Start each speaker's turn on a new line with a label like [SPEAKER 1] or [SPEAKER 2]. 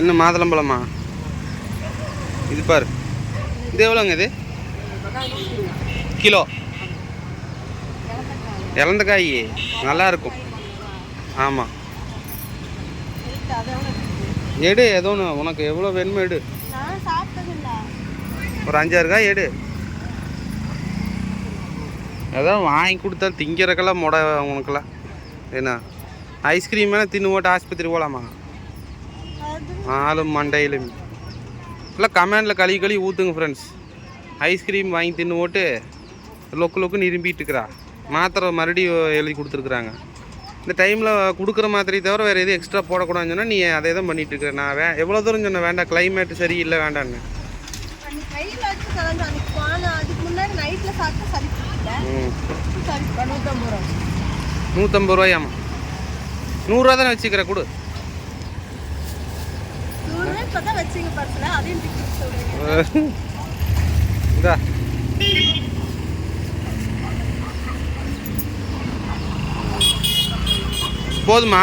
[SPEAKER 1] என்ன மாதுளம்பழமா? இது பாரு. இது எவ்வளோங்க இது? கிலோ. இலந்தக்காய். காய் நல்லா இருக்கும் ஆமாம் எடு ஏதோ ஒன்று உனக்கு எவ்வளோ வேணுமோ எடு. ஒரு அஞ்சாறு காய் எடு. ஏதோ வாங்கி கொடுத்தா திங்கிறக்கெல்லாம் முட உனக்கெல்லாம். என்ன? ஐஸ்கிரீம் வேணால் தின்னு போட்டு ஆஸ்பத்திரி போகலாமா ஆளும் மண்டையிலும். இல்லை கமெண்டில் கழுவி கழுவி ஊற்றுங்க ஃப்ரெண்ட்ஸ் ஐஸ்கிரீம் வாங்கி தின்னு போட்டு லொக்கு லொக்குன்னு இரும்பிட்டு இருக்கிறா மாத்திரை மறுபடியும் எழுதி கொடுத்துருக்குறாங்க. இந்த டைமில் கொடுக்குற மாத்திரையை தவிர வேறு எதுவும் எக்ஸ்ட்ரா போடக்கூடாதுன்னு சொன்னால் நீ அதே தான் பண்ணிட்டு இருக்கிற நான் வே எவ்வளோ தூரம் சொன்னேன் வேண்டாம் கிளைமேட் சரியில்லை வேண்டான்னு
[SPEAKER 2] அன்னைக்கு கையில் வச்சு கலந்து அன்னைக்கு போன.
[SPEAKER 1] நூறுரூவா
[SPEAKER 2] இப்போ அதையும் டிக்கெட்
[SPEAKER 1] இதா போதுமா?